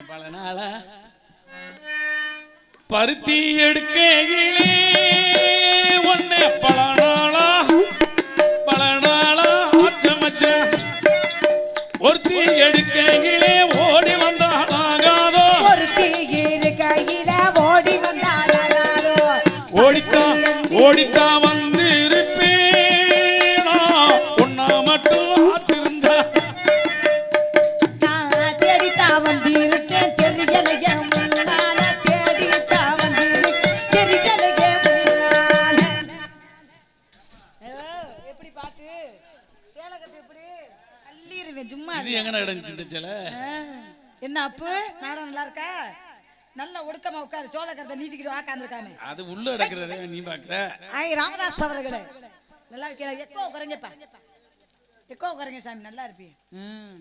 பல நாளா பருத்தி எடுக்கையிலே ஒன்னு பல நாளா பல நாளா அச்சமச்ச. ஒருத்தி எடுக்கையிலே ஓடி வந்தாலாகாதோ ஒருத்தி இருக்கையில ஓடி வந்தாரோ ஓடித்தான் ஓடித்தான் வந்து என்ன அப்பு? நாடம் நல்லா இருக்கா? நல்ல ஒடுக்கமா உட்காரு சோளக்கரத்தை நீட்டிக்கிட்டு வாக்காந்துருக்காமே அது உள்ள கிடக்கிறத நீ பாக்குற? ஐ ராமதாஸ் அவர்களே. நல்லா இருக்கியா எக்கோ குறைங்கப்பா எக்கோ குறைங்க சாமி நல்லா இருப்பீங்க ம்.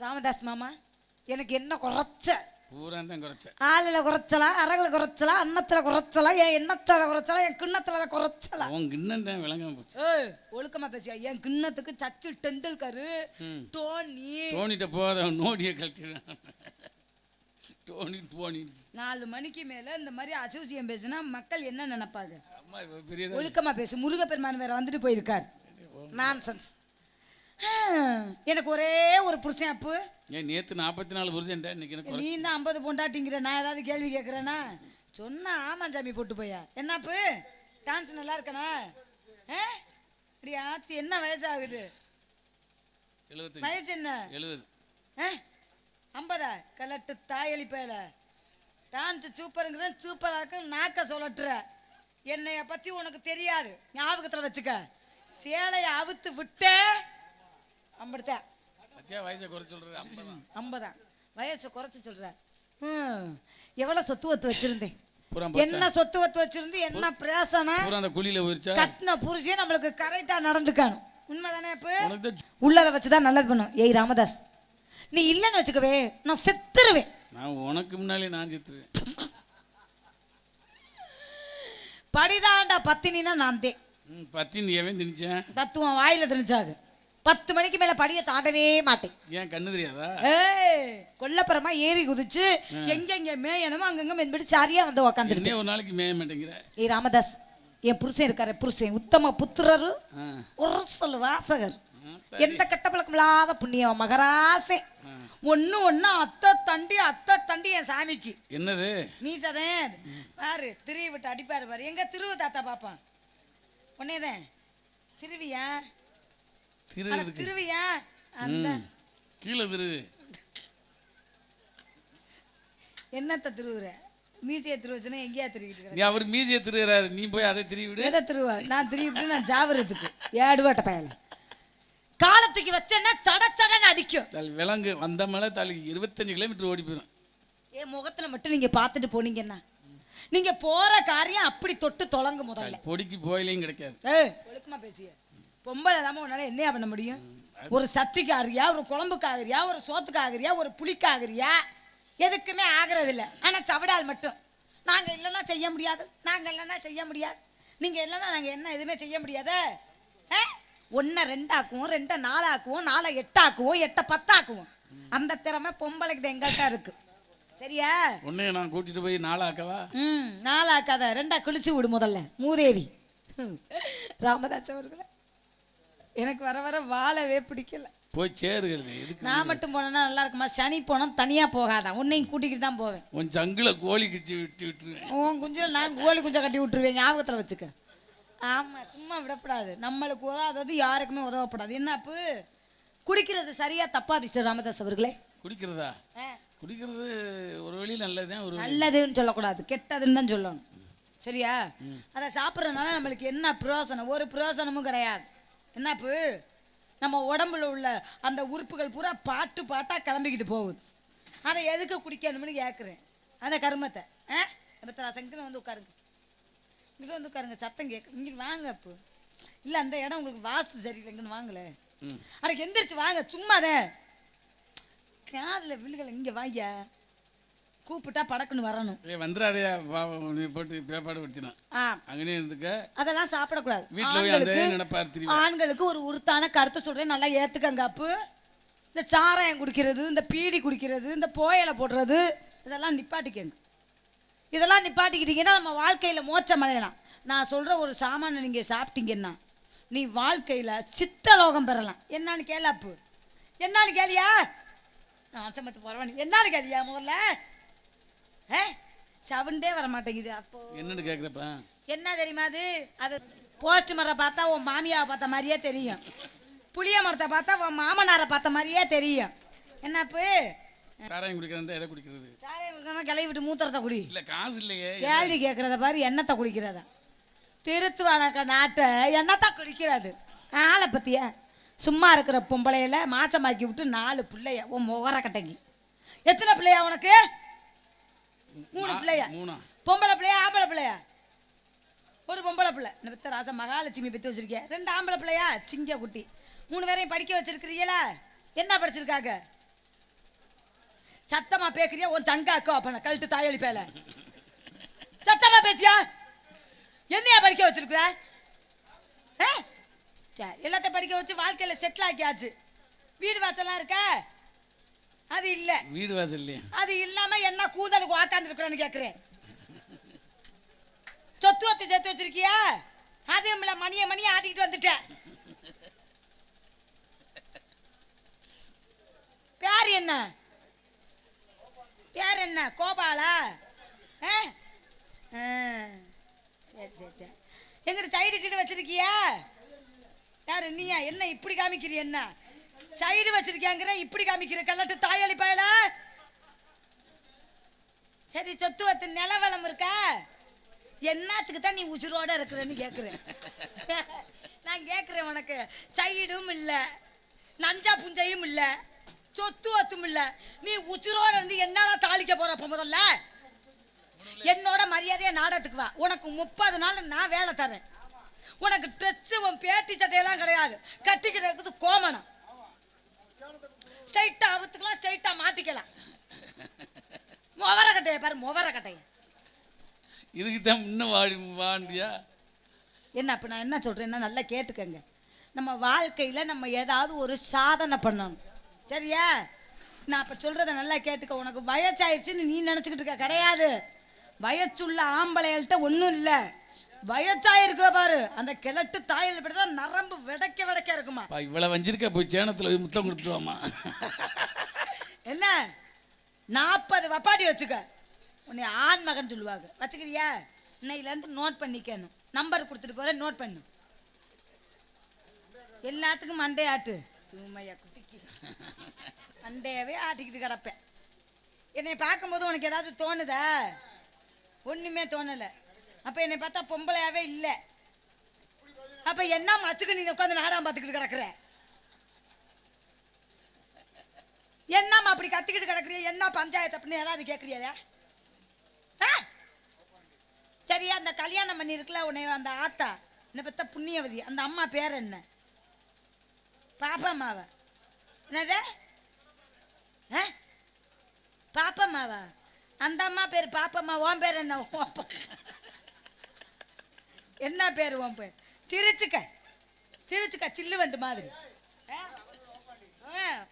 ராமதாஸ் மாமா எனக்கு என்ன குறைச்ச? பூரா தான் குறைச்ச. ஆளில் குறைச்சலா அரகுல குறைச்சலா அன்னத்தில் குறைச்சலா என் எண்ணத்தில் குறைச்சலா என் கிண்ணத்தில் குறைச்சலா. உன் கிண்ணம் தான் விளங்காம போச்சு. ஏய் ஒழுக்கமா பேசியா என் கிண்ணத்துக்கு சச்சில் டெண்டுல்கர் டோனி. டோனிட்ட போத நோடியை கழட்டிடுறான். டோனி டோனி. நாலு மணிக்கு மேல இந்த மாதிரி அசோசியம் பேசினா மக்கள் என்ன நினைப்பாங்க? ஒழுக்கமா பேசு. முருகப்பெருமான் வேற வந்துட்டு போயிருக்கார். நான்சென்ஸ் எனக்கு ஒரே ஒரு புருஷன் அப்பு ஏன் நேத்து நாற்பத்தி நாலு புரிஜென்டா இன்னைக்கு நீ தான் ஐம்பது பொண்டாட்டிங்கிற நான் ஏதாவது கேள்வி கேட்குறேன்னா சொன்னா ஆமாஞ்சாமி போட்டு போயா. என்ன அப்பு டான்ஸ் நல்லா இருக்கனா? ஆ? இப்படி ஆத்தி என்ன வயசாகுது? எழுபத்தஞ்சு வயசு என்ன? எழுபது ஆ? ஐம்பதா? கலட்டு தாயலி பேல டான்ஸ் சூப்பருங்கிறேன் சூப்பராக இருக்கு நாக்க சொல்லட்டுற என்னைய பற்றி உனக்கு தெரியாது. ஞாபகத்தில் வச்சுக்க. சேலையை அவுத்து விட்ட ஐம்படுத்த பத்தியா வயசை குறை சொல்றது ஐம்பது ஐம்பதான் வயசை குறைச்சி சொல்ற. ம் எவ்வளோ சொத்து வத்து வச்சிருந்தேன்? என்ன சொத்து வத்து வச்சிருந்து என்ன பிரேசனம் பூரா அந்த குழியில போயிருச்சா? கட்டின புருஷன் நம்மளுக்கு கரெக்டாக நடந்துக்கணும் உண்மைதானே இப்போ உள்ளதை வச்சு தான் நல்லது பண்ணும். ஏய் ராமதாஸ் நீ இல்லைன்னு வச்சுக்கவே நான் செத்துருவேன். நான் உனக்கு முன்னாலே நான் செத்துருவேன். படிதாண்டா பத்தினா நான் தே ம், பத்தின்னு எவன் திணிச்சேன். தத்துவம் வாயில திணிச்சாகு பத்து மணிக்கு மேல படியை தாண்டவே மாட்டேன். ஏன் கண்ணு தெரியாதா? கொல்லப்புறமா ஏறி குதிச்சு எங்கெங்க மேயணுமோ அங்கங்க மென்படி சரியா வந்து உக்காந்துருக்கு என்னே ஒரு நாளைக்கு மேய மாட்டேங்கிற? ஏய் ராமதாஸ் என் புருஷன் இருக்காரு புருஷன் உத்தம புத்திரரு. ஒரு சொல் வாசகர். எந்த கெட்ட பழக்கம் இல்லாத புண்ணியம் மகராசே. ஒண்ணு ஒண்ணு அத்தை தண்டி அத்தை தண்டி என் சாமிக்கு. என்னது? மீசதேன் பாரு திரிய விட்டு அடிப்பாரு பாரு. எங்க திருவு தாத்தா பாப்பான்? உன்னேதான் திருவியா? திரு திருவியா. கீழே திரு. என்னத்த திருவுற? மீசையை திருவச்சுன்னா எங்கேயா திருவிட்டு நீ அவர் மீசிய திருகிறாரு நீ போய் அதை திரி விடு எதை திருவா நான் திருவிட்டு நான் ஜாவரத்துக்கு. ஏடுவாட்ட பயல. காலத்துக்கு வச்சேன்னா சட சடன்னு அடிக்கும். தல் விலங்கு வந்த மேலே தலைக்கு இருபத்தஞ்சு கிலோமீட்டர் ஓடி போயிடும் என் முகத்துல மட்டும் நீங்க பார்த்துட்டு போனீங்கன்னா நீங்க போற காரியம் அப்படி தொட்டு தொலங்கு முதல்ல. பொடிக்கு போயிலையும் கிடைக்காது. ஒழுக்கமா பேசிய. பொம்பளை இல்லாம உன்னால என்னையா பண்ண முடியும்? ஒரு சட்டிக்கு ஆகுறியா ஒரு குழம்புக்கு ஆகுறியா ஒரு சோத்துக்கு ஆகுறியா ஒரு புளிக்கு ஆகுறியா எதுக்குமே ஆகுறது இல்ல ஆனா சவடால் மட்டும். நாங்க இல்லைன்னா செய்ய முடியாது. நாங்க இல்லைன்னா செய்ய முடியாது. நீங்க இல்லைன்னா நாங்க என்ன எதுவுமே செய்ய முடியாதே? ஒன்றை ரெண்டாக்குவோம் ரெண்டை நாலாக்குவோம் நாலை எட்டாக்குவோம் எட்டை பத்தாக்குவோம் அந்த திறமை பொம்பளைக்கு எங்கள்கிட்ட இருக்கு. சரியா? உன்னைய நான் கூட்டிட்டு போய் நாளாக்கவா? ம் நாளாக்காத. ரெண்டா கிழிச்சு விடு முதல்ல. மூதேவி. ராமதாஸ் அவர்களே. எனக்கு வர வர வாழவே பிடிக்கல. போய் சேருகிறது நான் மட்டும் போனேன்னா நல்லா இருக்குமா? சனி போனால் தனியாக போகாதான் உன்னையும் கூட்டிக்கிட்டு தான் போவேன். உன் சங்குல கோழி கிச்சு விட்டு விட்டுருவேன் உன் குஞ்சில் நான் கோழி குஞ்சை கட்டி விட்டுருவேன் ஞாபகத்தில் வச்சுக்க. ஆமாம் சும்மா விடக்கூடாது நம்மளுக்கு உதவாதது யாருக்குமே உதவப்படாது. என்ன அப்பு? குடிக்கிறது சரியா தப்பா மிஸ்டர் ராமதாஸ் அவர்களே? குடிக்கிறதா? குடிக்கிறது ஒரு வழி நல்லதுதான் ஒரு நல்லதுன்னு சொல்லக்கூடாது. கெட்டதுன்னு தான் சொல்லணும். சரியா? அதை சாப்பிட்றதுனால நம்மளுக்கு என்ன பிரயோசனம்? ஒரு பிரயோசனமும் கிடையாது. என்னப்பு? நம்ம உடம்புல உள்ள அந்த உறுப்புகள் பூரா பாட்டு பாட்டாக கிளம்பிக்கிட்டு போகுது. அதை எதுக்கு குடிக்கணும்னு கேட்குறேன் அந்த கருமத்தை. ஆ? பத்தரா சங்கத்தில் வந்து உட்காருங்க. இங்கிட்ட வந்து உட்காருங்க சத்தம் கேட்க இங்கிட்டு வாங்க அப்போ. இல்லை அந்த இடம் உங்களுக்கு வாஸ்து சரியில்லைங்கன்னு வாங்கல. அதுக்கு எந்திரிச்சு வாங்க சும்மாதே காதில் விழுகலை இங்கே வாங்க கூப்பிட்டா படக்குன்னு வரணும். ஏய் வந்துடாதே நீ போட்டு பேப்பாடு படுத்தினான் ஆ. அங்கனே இருந்துக்க. அதெல்லாம் சாப்பிடக்கூடாது. வீட்டுல ஆண்களுக்கு ஒரு உருத்தான கருத்தை சொல்றேன். நல்லா ஏத்துக்கங்க அப்பு. இந்த சாராயம் குடிக்கிறது இந்த பீடி குடிக்கிறது இந்த போயலை போடுறது இதெல்லாம் நிப்பாட்டிக்கங்க. இதெல்லாம் நிப்பாட்டிக்கிட்டீங்கன்னா நம்ம வாழ்க்கையில் மோட்சம் அடையலாம். நான் சொல்கிற ஒரு சாமானை நீங்கள் சாப்பிட்டீங்கன்னா நீ வாழ்க்கையில் சித்தலோகம் பெறலாம். என்னன்னு கேளாப்பு என்னன்னு கேளியா? நான் அச்சமத்து போகிறவன் என்னன்னு கேளியா முதல்ல? ஏ சவுண்டே வர மாட்டேங்குது அப்போ. என்னன்னு கேட்குறப்ப என்ன தெரியுமா அது? அது போஸ்ட் மரத்தை பார்த்தா உன் மாமியாவை பார்த்த மாதிரியே தெரியும். புளிய மரத்தை பார்த்தா உன் மாமனாரை பார்த்த மாதிரியே தெரியும். என்னப்பு சாராயம் குடிக்கிறதா எதை குடிக்கிறது? சாரையும் கிளவி விட்டு மூத்திரத்தை குடி. இல்லை காசு இல்லையே. கேள்வி கேட்குறத பாரு எண்ணத்தை குடிக்கிறதா. திருத்துவானக்க நாட்டை எண்ணத்தை குடிக்கிறது. ஆளை பத்தியா? சும்மா இருக்கிற பொம்பளையில மாசமாக்கி விட்டு நாலு பிள்ளைய உன் முகர கட்டைக்கு எத்தனை பிள்ளையா உனக்கு? மூணு பிள்ளையா? மூணா. பொம்பளை பிள்ளையா ஆம்பளை பிள்ளையா? ஒரு பொம்பளை பிள்ளை. இந்த பித்த ராசா மகாலட்சுமி பெற்று வச்சிருக்கேன் ரெண்டு ஆம்பளை பிள்ளையா? சிங்க குட்டி. மூணு பேரையும் படிக்க வச்சிருக்கிறீங்களா? என்ன படிச்சிருக்காங்க? சத்தமா பேக்குறியா? உன் தங்க அக்கா அப்ப நான் கழட்டு தாயொலி பேல. சத்தமா பேச்சியா என்னையா படிக்க வச்சிருக்கிற? சரி எல்லாத்தையும் படிக்க வச்சு வாழ்க்கையில செட்டில் ஆக்கியாச்சு. வீடு வாசல்லாம் இருக்கா? அது இல்லை. வீடு வாசல் இல்லையா? அது இல்லாம என்ன கூதலுக்கு உக்காந்துருக்கிறேன்னு கேட்குறேன் சொத்து வத்து சேர்த்து வச்சிருக்கியா? அதுவும் இல்லை மணியை மணியை ஆட்டிக்கிட்டு வந்துட்டேன் பேர் என்ன? பேர் என்ன? கோபாலா? ஆ? ஆ. சரி சரி சரி. எங்கிட்ட சைடு கிட்ட வச்சிருக்கியா? யாரு நீயா? என்ன இப்படி காமிக்கிற என்ன? சைடு வச்சிருக்கியாங்கிற இப்படி காமிக்கிற கல்லட்டு தாயாளி பயல. சரி சொத்து வத்து நிலவளம் இருக்கா? என்னத்துக்கு தான் நீ உசுரோட இருக்கிறன்னு கேட்குறேன் நான் கேட்குறேன் உனக்கு. சைடும் இல்லை நஞ்சா புஞ்சையும் இல்லை சொத்து வத்தும் இல்லை. நீ உசுரோட இருந்து என்னடா தாளிக்க போற அப்ப முதல்ல? என்னோட மரியாதையை நாடகத்துக்கு வா. உனக்கு முப்பது நாள் நான் வேலை தரேன். உனக்கு ட்ரெஸ்ஸு உன் பேட்டி சட்டையெல்லாம் கிடையாது. கட்டிக்கிறதுக்கு மாட்டிக்கலாம் முவர கட்டையை பாரு முவர கட்டையை இதுக்கு தான் இன்னும் வாடி வாண்டியா? என்ன இப்போ நான் என்ன சொல்கிறேன்னா நல்லா கேட்டுக்கங்க. நம்ம வாழ்க்கையில் நம்ம ஏதாவது ஒரு சாதனை பண்ணணும். சரியா? நான் இப்போ சொல்கிறத நல்லா கேட்டுக்க. உனக்கு வயசாயிடுச்சுன்னு நீ நினச்சிக்கிட்டு இருக்க கிடையாது. வயசுள்ள ஆம்பளைகள்கிட்ட ஒன்றும் இல்லை. வயசாயிருக்க பாரு. அந்த கிழட்டு தாயில் இப்படி தான் நரம்பு விடைக்க விடைக்க இருக்குமா? பா இவ்வளோ வஞ்சிருக்க போய் சேனத்தில் போய் முத்தம் கொடுத்துருவாமா? என்ன? நாற்பது வப்பாடி வச்சுக்க. உன்னை ஆண் மகன் சொல்லுவாங்க. வச்சுக்கிறியா? இன்னையிலேருந்து நோட் பண்ணிக்கணும். நம்பர் கொடுத்துட்டு போகிறேன் நோட் பண்ணு. எல்லாத்துக்கும் மண்டே ஆட்டு. தூமையா குட்டிக்கு. மண்டையவே ஆட்டிக்கிட்டு கிடப்பேன். என்னை பார்க்கும்போது உனக்கு ஏதாவது தோணுதா? ஒன்றுமே தோணலை. அப்போ என்னை பார்த்தா பொம்பளையாவே இல்லை. அப்போ என்ன மத்துக்கு நீ உட்காந்து நாடாம் பார்த்துக்கிட்டு கிடக்குற? அப்படி கத்திக்கிட்டு கிடக்குறிய? என்ன பஞ்சாயத்து அப்படின்னு யாராவது கேட்குறியா சரியா அந்த கல்யாணம் பண்ணி உன்னை அந்த ஆத்தா என்ன பத்த புண்ணியவதி அந்த அம்மா பேர் என்ன? பாப்பம்மாவா என்னது? பாப்பா பாப்பம்மாவா அந்த அம்மா பேர் பாப்பம்மா ஓன் பேர் என்ன? என்ன பேர் உன் பேர்? சிரிச்சுக்க. சிரிச்சுக்க சில்லு வண்டு மாதிரி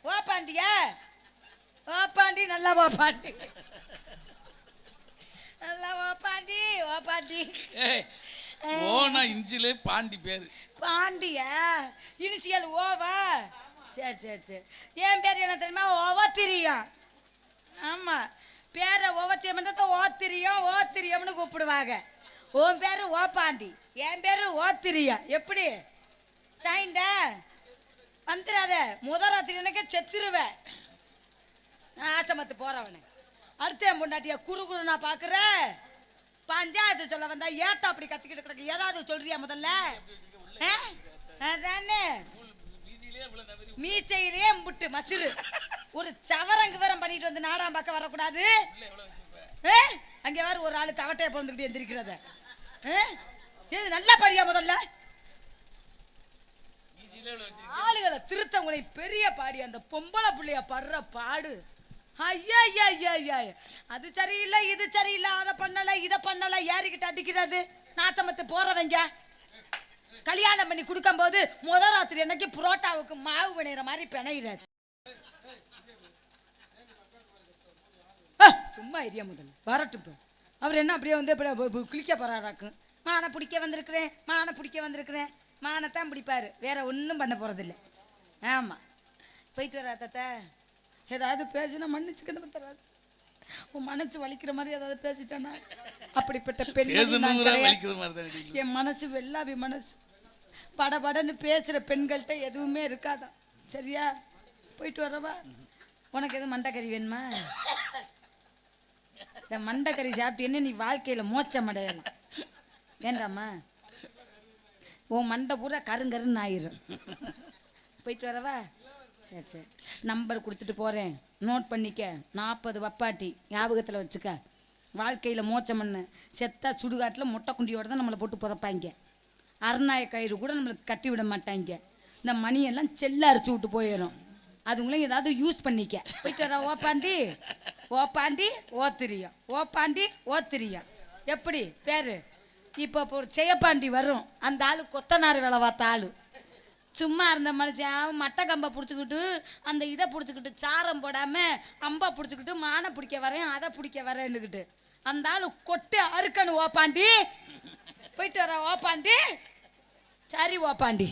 ஓ பாண்டியா? ஓப்பாண்டி நல்லா ஓப்பாண்டி நல்லா ஓப்பாண்டி ஓப்பாண்டி ஏய் ஓனா இஞ்சிலே பாண்டி பேர். பாண்டியா? இனிஷியல் ஓவா? சரி சரி சரி. என் பேர் என்ன தெரியுமா? ஓவத்திரியம். ஆமாம் பேரை ஓவத்திரியம் தான் ஓத்திரியம் ஓத்திரியம்னு கூப்பிடுவாங்க. உன் பேர் ஓப்பாண்டி என் பேர் ஓத்திரியம். எப்படி? சைண்டா வந்துடாத. முதராத்திரி எனக்கே செத்துருவேன். ஆசமத்து போறவனே. அடுத்த என் பொண்டாட்டிய குறு குறு நான் பார்க்குறேன் பஞ்சாயத்து சொல்ல வந்தா ஏத்தா அப்படி கத்திக்கிட்டு கிடக்கு. ஏதாவது சொல்றியா முதல்ல? அதானே? மீச்சையிலே முட்டு மசிறு ஒரு சவரங்கு வேறம் பண்ணிட்டு வந்து நாடாம் பார்க்க வரக்கூடாது? அங்க வேற ஒரு ஆளு கவட்டையை பிறந்துக்கிட்டு எந்திரிக்கிறத? இது நல்லா படியா முதல்ல? ஆளுகளை திருத்த உங்களை பெரிய பாடி. அந்த பொம்பளை புள்ளைய படுற பாடு. ஐயா ஐயா ஐயா ஐயா அது சரியில்லை இது சரியில்லை அதை பண்ணலை இதை பண்ணலை. ஏறிக்கிட்டு அடிக்கிறது? நாச்சமத்து போகிறவங்க கல்யாணம் பண்ணி கொடுக்கும்போது முதல் ராத்திரி என்னைக்கு புரோட்டாவுக்கு மாவு பிணையிற மாதிரி பிணையிறாரு சும்மா ஏரியா முதல்ல. வரட்டும் அவர் என்ன அப்படியே வந்து இப்படி குளிக்க போகிறாராக்கும் மானை பிடிக்க வந்திருக்கிறேன் மானை பிடிக்க வந்திருக்கிறேன். மானை தான் பிடிப்பாரு. வேற ஒன்றும் பண்ண போகிறதில்ல ஆமாம் போயிட்டு வரா தாத்தா. ஏதாவது பேசினா மன்னிச்சுக்கணும் தராது உன் மனசு வலிக்கிற மாதிரி ஏதாவது பேசிட்டானா அப்படிப்பட்ட பெண். என் மனசு வெள்ளாவி மனசு. படபடன்னு பேசுகிற பெண்கள்கிட்ட எதுவுமே இருக்காதான் சரியா? போயிட்டு வரவா? உனக்கு எதுவும் மண்டைக்கறி வேணுமா? இந்த மண்டைக்கறி சாப்பிட்டீன்னு நீ வாழ்க்கையில் மோச்சம் அடையலாம் வேண்டாமா? உன் மண்டை பூரா கருங்கருன்னு ஆயிரும். போயிட்டு வரவா? சரி சரி. நம்பர் கொடுத்துட்டு போகிறேன் நோட் பண்ணிக்க. நாற்பது வப்பாட்டி. ஞாபகத்தில் வச்சுக்க. வாழ்க்கையில் மோச்சம் பண்ணு. செத்தா சுடுகாட்டில் மொட்டை குண்டியோட தான் நம்மளை போட்டு புதப்பாங்க. அரணாய கயிறு கூட நம்மளுக்கு கட்டி விட மாட்டாங்க. இந்த மணியெல்லாம் செல்ல அரைச்சி விட்டு போயிடும் அதுங்களும் ஏதாவது யூஸ் பண்ணிக்க. போயிட்டு வர ஓப்பாண்டி ஓப்பாண்டி ஓத்திரியம் ஓப்பாண்டி ஓத்திரியம் எப்படி? பேர். இப்போ இப்போ ஒரு செய்யப்பாண்டி வரும். அந்த ஆள் கொத்தனார் வேலை பார்த்த ஆள். சும்மா இருந்த மனுஷன் அவன் மட்டை கம்பை பிடிச்சிக்கிட்டு அந்த இதை பிடிச்சிக்கிட்டு சாரம் போடாமல் கம்பை பிடிச்சிக்கிட்டு மானை பிடிக்க வரேன் அதை பிடிக்க வரேன்னுக்கிட்டு. அந்த ஆள் கொட்டு அறுக்கணும் ஓப்பாண்டி போயிட்டு வர ஓப்பாண்டி சரி ஓப்பாண்டி